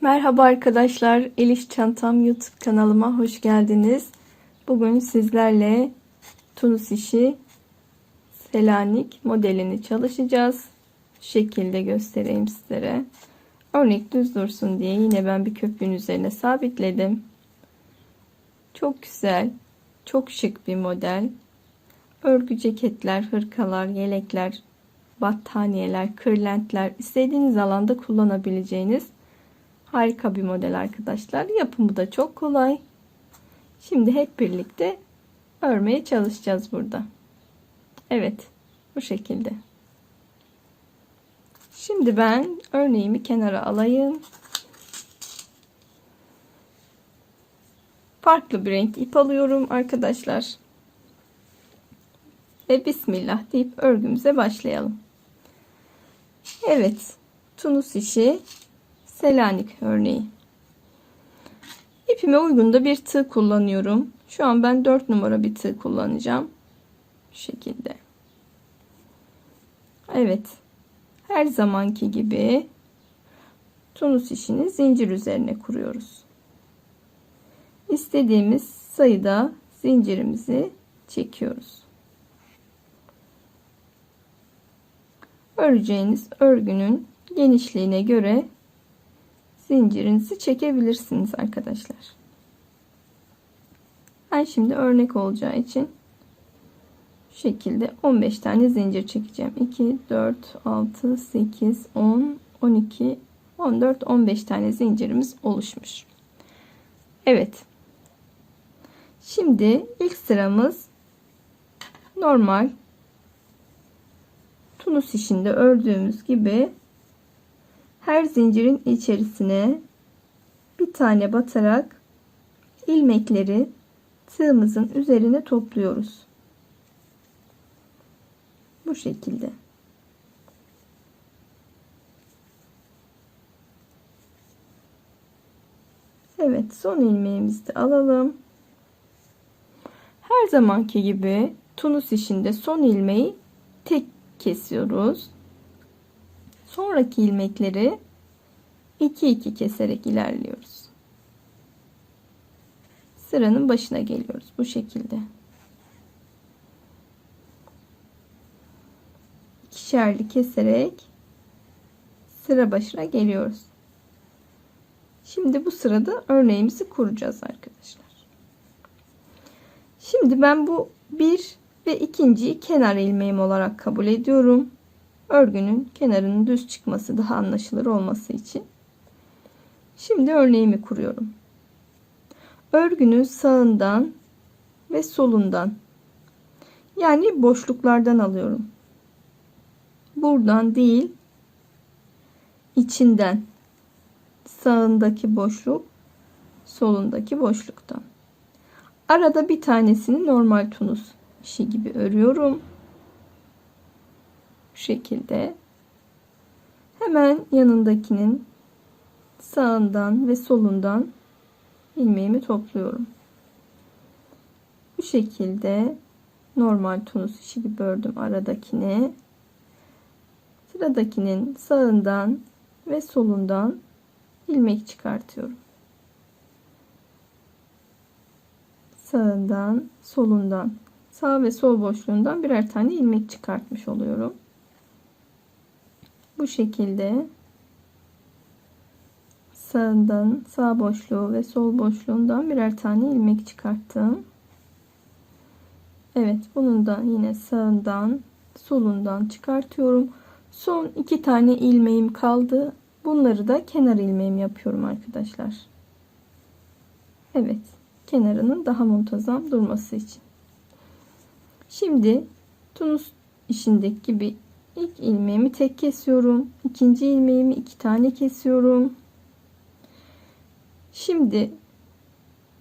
Merhaba arkadaşlar, Eliş Çantam YouTube kanalıma hoş geldiniz. Bugün sizlerle Tunus işi Selanik modelini çalışacağız. Şu şekilde göstereyim sizlere. Örnek düz dursun diye yine ben bir köpüğün üzerine sabitledim. Çok güzel, çok şık bir model. Örgü ceketler, hırkalar, yelekler, battaniyeler, kırlentler istediğiniz alanda kullanabileceğiniz Harika bir model arkadaşlar. Yapımı da çok kolay. Şimdi hep birlikte örmeye çalışacağız burada. Evet. Bu şekilde. Şimdi ben örneğimi kenara alayım. Farklı bir renk ip alıyorum arkadaşlar. Ve Bismillah deyip örgümüze başlayalım. Evet. Tunus işi Selanik örneği. İpime uygun da bir tığ kullanıyorum. Şu an ben 4 numara bir tığ kullanacağım. Şu şekilde. Evet. Her zamanki gibi tunus işini zincir üzerine kuruyoruz. İstediğimiz sayıda zincirimizi çekiyoruz. Öreceğiniz örgünün genişliğine göre zincirinizi çekebilirsiniz arkadaşlar. Ben şimdi örnek olacağı için şu şekilde 15 tane zincir çekeceğim. 2, 4, 6, 8, 10, 12, 14, 15 tane zincirimiz oluşmuş. Evet. Şimdi ilk sıramız normal tunus işinde ördüğümüz gibi her zincirin içerisine bir tane batarak ilmekleri tığımızın üzerine topluyoruz. Bu şekilde. Evet son ilmeğimizi de alalım. Her zamanki gibi tunus işinde son ilmeği tek kesiyoruz. Sonraki ilmekleri 2 2 keserek ilerliyoruz. Sıranın başına geliyoruz bu şekilde. İkişerli keserek sıra başına geliyoruz. Şimdi bu sırada örneğimizi kuracağız arkadaşlar. Şimdi ben bu bir ve ikinciyi kenar ilmeğim olarak kabul ediyorum örgünün kenarının düz çıkması daha anlaşılır olması için. Şimdi örneğimi kuruyorum. Örgünün sağından ve solundan yani boşluklardan alıyorum. Buradan değil içinden sağındaki boşluk solundaki boşluktan. Arada bir tanesini normal tunus işi gibi örüyorum şekilde hemen yanındakinin sağından ve solundan ilmeğimi topluyorum. Bu şekilde normal tunus işi gibi ördüm aradakini. Sıradakinin sağından ve solundan ilmek çıkartıyorum. Sağından, solundan, sağ ve sol boşluğundan birer tane ilmek çıkartmış oluyorum bu şekilde sağından sağ boşluğu ve sol boşluğundan birer tane ilmek çıkarttım. Evet bunun da yine sağından solundan çıkartıyorum. Son iki tane ilmeğim kaldı. Bunları da kenar ilmeğim yapıyorum arkadaşlar. Evet kenarının daha muntazam durması için. Şimdi tunus işindeki gibi İlk ilmeğimi tek kesiyorum. İkinci ilmeğimi iki tane kesiyorum. Şimdi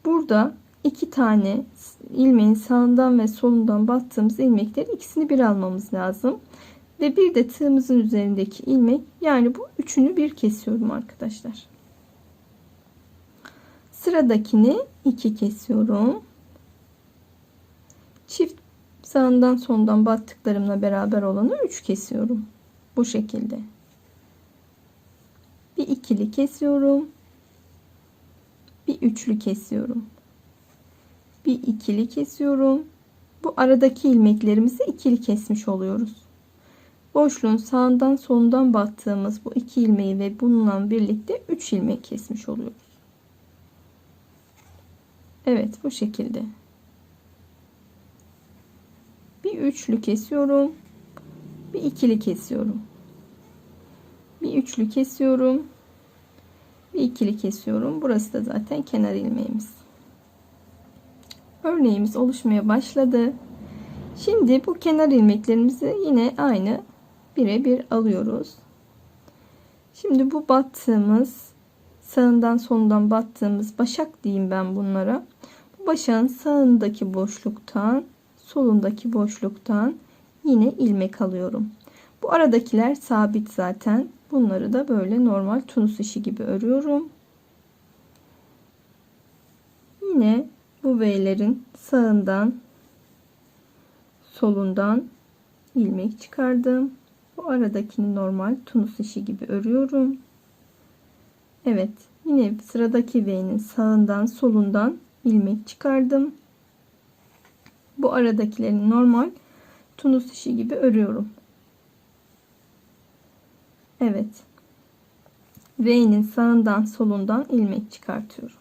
burada iki tane ilmeğin sağından ve solundan battığımız ilmekleri ikisini bir almamız lazım. Ve bir de tığımızın üzerindeki ilmek yani bu üçünü bir kesiyorum arkadaşlar. Sıradakini iki kesiyorum. Çift sağından sondan battıklarımla beraber olanı 3 kesiyorum. Bu şekilde. Bir ikili kesiyorum. Bir üçlü kesiyorum. Bir ikili kesiyorum. Bu aradaki ilmeklerimizi ikili kesmiş oluyoruz. Boşluğun sağından solundan battığımız bu iki ilmeği ve bununla birlikte 3 ilmek kesmiş oluyoruz. Evet bu şekilde. Bir üçlü kesiyorum. Bir ikili kesiyorum. Bir üçlü kesiyorum. Bir ikili kesiyorum. Burası da zaten kenar ilmeğimiz. Örneğimiz oluşmaya başladı. Şimdi bu kenar ilmeklerimizi yine aynı birebir alıyoruz. Şimdi bu battığımız sağından solundan battığımız başak diyeyim ben bunlara. Bu başağın sağındaki boşluktan solundaki boşluktan yine ilmek alıyorum. Bu aradakiler sabit zaten. Bunları da böyle normal tunus işi gibi örüyorum. Yine bu V'lerin sağından solundan ilmek çıkardım. Bu aradakini normal tunus işi gibi örüyorum. Evet yine sıradaki V'nin sağından solundan ilmek çıkardım. Bu aradakilerini normal tunus işi gibi örüyorum. Evet. V'nin sağından solundan ilmek çıkartıyorum.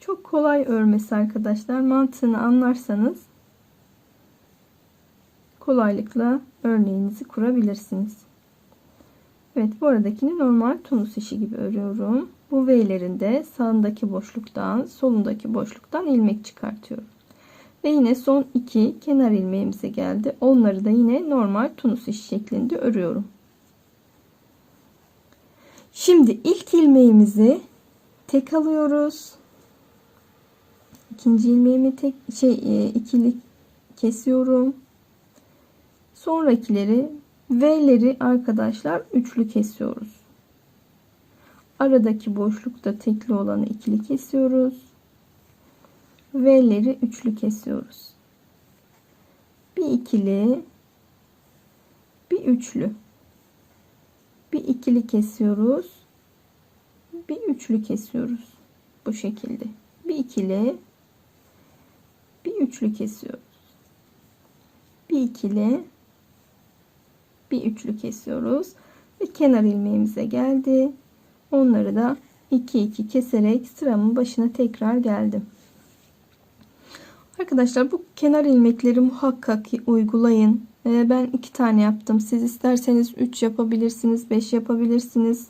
Çok kolay örmesi arkadaşlar. Mantığını anlarsanız kolaylıkla örneğinizi kurabilirsiniz. Evet bu aradakini normal tunus işi gibi örüyorum. Bu V'lerin de sağındaki boşluktan solundaki boşluktan ilmek çıkartıyorum. Ve yine son iki kenar ilmeğimize geldi. Onları da yine normal tunus iş şeklinde örüyorum. Şimdi ilk ilmeğimizi tek alıyoruz. İkinci ilmeğimi tek şey e, ikili kesiyorum. Sonrakileri V'leri arkadaşlar üçlü kesiyoruz. Aradaki boşlukta tekli olanı ikili kesiyoruz. V'leri üçlü kesiyoruz. Bir ikili, bir üçlü. Bir ikili kesiyoruz. Bir üçlü kesiyoruz. Bu şekilde. Bir ikili, bir üçlü kesiyoruz. Bir ikili, bir üçlü kesiyoruz ve kenar ilmeğimize geldi. Onları da 2 2 keserek sıramın başına tekrar geldim. Arkadaşlar bu kenar ilmekleri muhakkak uygulayın. Ee, ben iki tane yaptım. Siz isterseniz 3 yapabilirsiniz, 5 yapabilirsiniz.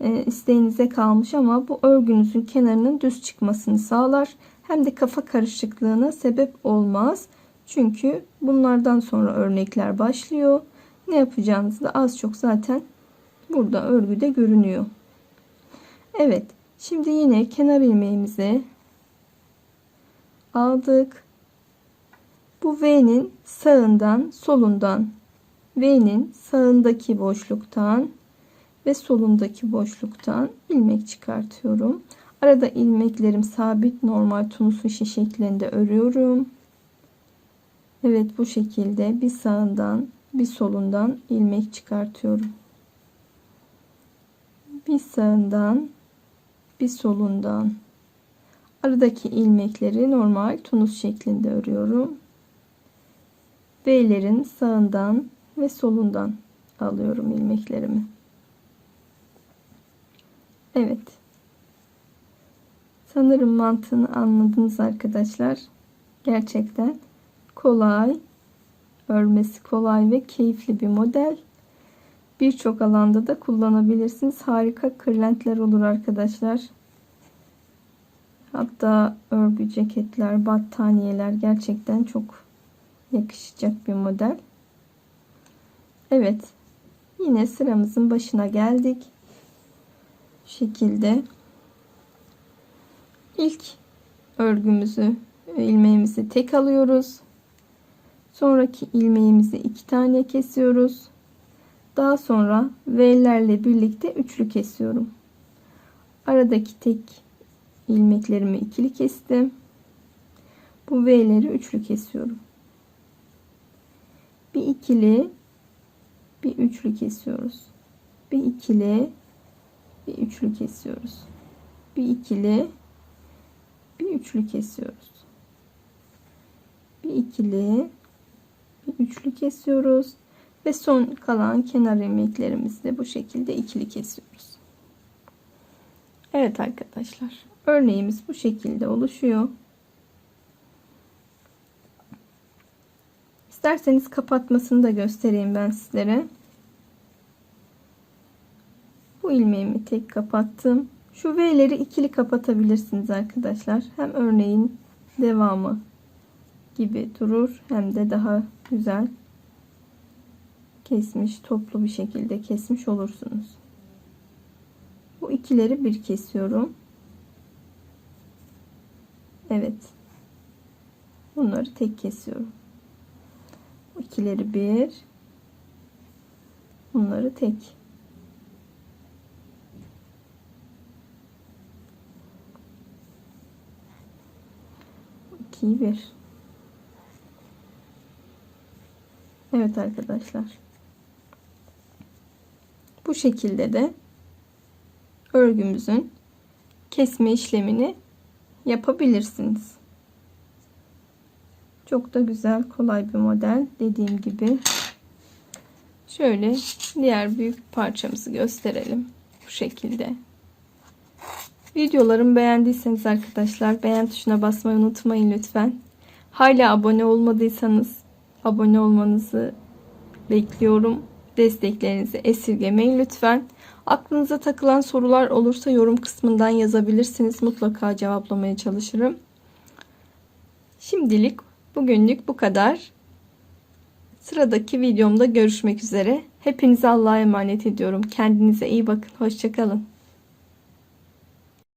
Ee, isteğinize kalmış ama bu örgünüzün kenarının düz çıkmasını sağlar. Hem de kafa karışıklığına sebep olmaz. Çünkü bunlardan sonra örnekler başlıyor. Ne yapacağınız da az çok zaten burada örgüde görünüyor. Evet. Şimdi yine kenar ilmeğimizi aldık. Bu V'nin sağından solundan V'nin sağındaki boşluktan ve solundaki boşluktan ilmek çıkartıyorum. Arada ilmeklerim sabit normal tunus işi şeklinde örüyorum. Evet bu şekilde bir sağından bir solundan ilmek çıkartıyorum. Bir sağından bir solundan aradaki ilmekleri normal tunus şeklinde örüyorum. B'lerin sağından ve solundan alıyorum ilmeklerimi. Evet. Sanırım mantığını anladınız arkadaşlar. Gerçekten kolay, örmesi kolay ve keyifli bir model. Birçok alanda da kullanabilirsiniz. Harika kırlentler olur arkadaşlar. Hatta örgü ceketler, battaniyeler gerçekten çok yakışacak bir model. Evet. Yine sıramızın başına geldik. Bu şekilde ilk örgümüzü ilmeğimizi tek alıyoruz. Sonraki ilmeğimizi iki tane kesiyoruz. Daha sonra V'lerle birlikte üçlü kesiyorum. Aradaki tek ilmeklerimi ikili kestim. Bu V'leri üçlü kesiyorum. Bir ikili, bir üçlü kesiyoruz. Bir ikili, bir üçlü kesiyoruz. Bir ikili, bir üçlü kesiyoruz. Bir ikili, kesiyoruz ve son kalan kenar ilmeklerimizi de bu şekilde ikili kesiyoruz. Evet arkadaşlar, örneğimiz bu şekilde oluşuyor. İsterseniz kapatmasını da göstereyim ben sizlere. Bu ilmeğimi tek kapattım. Şu V'leri ikili kapatabilirsiniz arkadaşlar. Hem örneğin devamı gibi durur hem de daha güzel kesmiş toplu bir şekilde kesmiş olursunuz. Bu ikileri bir kesiyorum. Evet. Bunları tek kesiyorum. Bu ikileri bir. Bunları tek. 2'yi 1. Evet arkadaşlar. Bu şekilde de örgümüzün kesme işlemini yapabilirsiniz. Çok da güzel, kolay bir model. Dediğim gibi. Şöyle diğer büyük parçamızı gösterelim. Bu şekilde. Videolarımı beğendiyseniz arkadaşlar beğen tuşuna basmayı unutmayın lütfen. Hala abone olmadıysanız abone olmanızı bekliyorum. Desteklerinizi esirgemeyin lütfen. Aklınıza takılan sorular olursa yorum kısmından yazabilirsiniz. Mutlaka cevaplamaya çalışırım. Şimdilik bugünlük bu kadar. Sıradaki videomda görüşmek üzere. Hepinize Allah'a emanet ediyorum. Kendinize iyi bakın. Hoşçakalın.